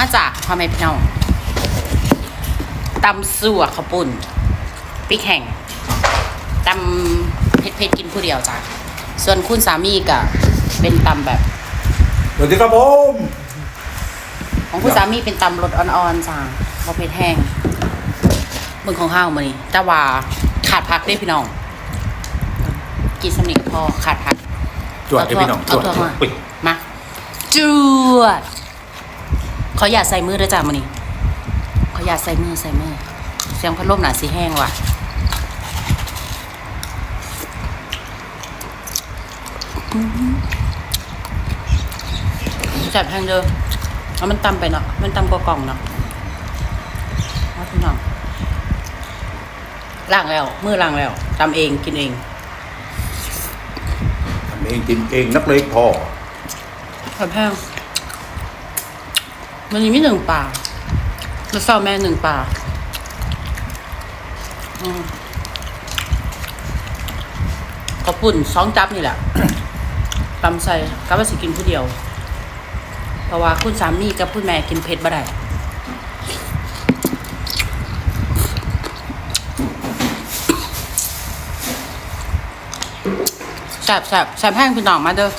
มาจากพ่อแม่พี่น้องตำสั่วข้าวปุ่นพริกแห้งตำเผ็ดๆกินผู้เดียวจ้ะส่วนคุณสามีก็เป็นตำแบบสวัสดีครับผมของคุณสามีเป็นตำรสอ่อนๆจ้ะบ่เผ็ดแห้งมึงของห้าวมานี่แต่ว่าขาดพักได้พี่น้องกินสำนิกพอขาดพักจวดให้พี่น้องจเอาวดตัวมาอุ๊ยมาจวด ขออย่าใส่มือด้วยจ้ะมานี่ขออย่าใส่มือใส่มือ เสียงพัดลมหนาสีแห้งว่ะจัดแพงเด้อเอามันตำไปเนาะ มันตำกว่ากล่องเนาะเอาพี่น้องล้างแล้ว มือล้างแล้วตำเองกินเอง ทำเองกินเองนักเลงพอผัดแพง มันยังมีหนึ่งป่าแล้วเศร้าแม่หนึ่งป่าอืมขอบปุ่นสองจับนี่แหละตำใส่กับว่าสิกินผู้เดียว เพราะว่าคุณสามีกับคุณแม่กินเผ็ดบ่ได้แซบแซบแซบแห้งพี่น้องมาเด้อ